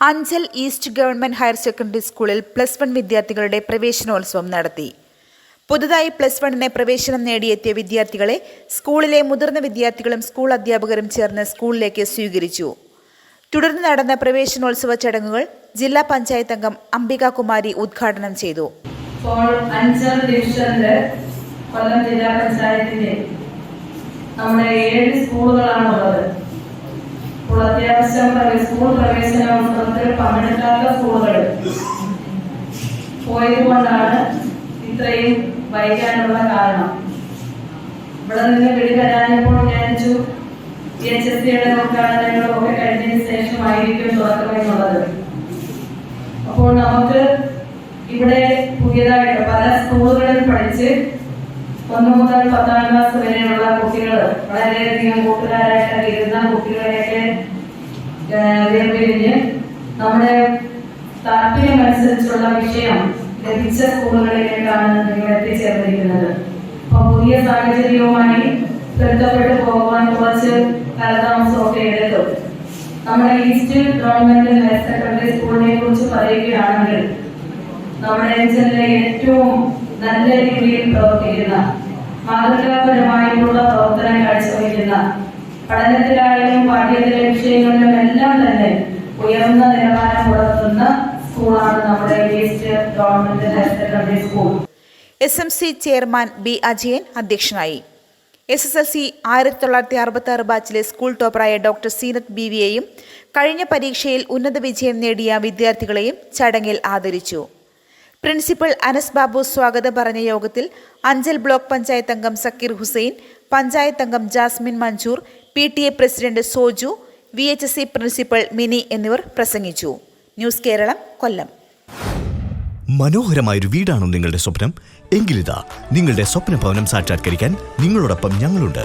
Anchal east government higher secondary സ്കൂളിൽ plus one വിദ്യാർത്ഥികളുടെ പ്രവേശനോത്സവം നടത്തി. പുതുതായി പ്ലസ് വണ്ണിന് പ്രവേശനം നേടിയെത്തിയ വിദ്യാർത്ഥികളെ സ്കൂളിലെ മുതിർന്ന വിദ്യാർത്ഥികളും സ്കൂൾ അധ്യാപകരും ചേർന്ന് സ്കൂളിലേക്ക് സ്വീകരിച്ചു. തുടർന്ന് നടന്ന പ്രവേശനോത്സവ ചടങ്ങുകൾ ജില്ലാ പഞ്ചായത്ത് അംഗം അംബിക കുമാരി ഉദ്ഘാടനം ചെയ്തു. കൊല്ലം ജില്ലാ പഞ്ചായത്തിന്റെ നമ്മുടെ ഏഴ് സ്കൂളുകളാണുള്ളത്. ഇപ്പോൾ അത്യാവശ്യം സ്കൂൾ പ്രവേശന ഉത്സവത്തിൽ പങ്കെടുക്കാത്ത സ്കൂളുകൾ. പോയതുകൊണ്ടാണ് ഇത്രയും വൈകാനുള്ള കാരണം. ഇവിടെ നിന്ന് വിളി വരാനിപ്പോൾ വിചാരിച്ചു എച്ച് എസ് സിയുടെ ഉദ്ഘാടനങ്ങളും ഒക്കെ കഴിഞ്ഞതിന് ശേഷമായിരിക്കും തുറക്കമെന്നുള്ളത് അപ്പോൾ നമുക്ക് ഇവിടെ പുതിയതായിട്ട് പല സ്കൂളുകളിൽ പഠിച്ച് ഒന്ന് മുതൽ പത്താം ക്ലാസ് വരെയുള്ള കുട്ടികൾ വളരെയധികം കൂട്ടുകാരായിട്ട് ഇരുന്ന കുട്ടികളെയൊക്കെ വേർപിരിഞ്ഞ് നമ്മുടെ താല്പര്യമനുസരിച്ചുള്ള വിഷയം ലഭിച്ച സ്കൂളുകളിലേക്കാണ് നിങ്ങൾ എത്തിച്ചേർന്നിരിക്കുന്നത്. അപ്പൊ പുതിയ സാഹചര്യവുമായി പൊരുത്തപ്പെട്ടു പോകുവാൻ കുറച്ച് കാലതാമസമൊക്കെ എടുക്കും നമ്മുടെ ഈസ്റ്റ് ഗവൺമെന്റ് ഹയർ സെക്കൻഡറി സ്കൂളിനെ കുറിച്ച് പറയുകയാണെങ്കിൽ നമ്മുടെ ജില്ലയിലെ ഏറ്റവും നല്ല രീതിയിൽ പ്രവർത്തിക്കുന്ന മാതൃകാപരമായിട്ടുള്ള പ്രവർത്തനം കാഴ്ചവയ്ക്കുന്ന പഠനത്തിലായാലും പാഠ്യേതര വിഷയങ്ങളിലും എല്ലാം തന്നെ ഉയർന്ന നിലവാരം പുലർത്തുന്ന സ്കൂളാണ് നമ്മുടെ east government higher secondary school. S M C chairman B Ajayan അധ്യക്ഷനായി. എസ് എസ് എൽ സി ആയിരത്തി തൊള്ളായിരത്തി അറുപത്തി ആറ് ബാച്ചിലെ സ്കൂൾ ടോപ്പറായ ഡോക്ടർ സീനത്ത് ബി വിയെയും കഴിഞ്ഞ പരീക്ഷയിൽ ഉന്നത വിജയം നേടിയ വിദ്യാർത്ഥികളെയും ചടങ്ങിൽ ആദരിച്ചു. പ്രിൻസിപ്പൽ അനസ് ബാബു സ്വാഗതം പറഞ്ഞ യോഗത്തിൽ അഞ്ചൽ ബ്ലോക്ക് പഞ്ചായത്ത് അംഗം സക്കീർ ഹുസൈൻ പഞ്ചായത്ത് അംഗം Jasmin Manjoor P T A president Soju V H S C principal Mini എന്നിവർ പ്രസംഗിച്ചു. ന്യൂസ് കേരളം കൊല്ലം. മനോഹരമായൊരു വീടാണോ നിങ്ങളുടെ സ്വപ്നം. എങ്കിലിതാ നിങ്ങളുടെ സ്വപ്ന ഭവനം സാക്ഷാത്കരിക്കാൻ നിങ്ങളോടൊപ്പം ഞങ്ങളുണ്ട്.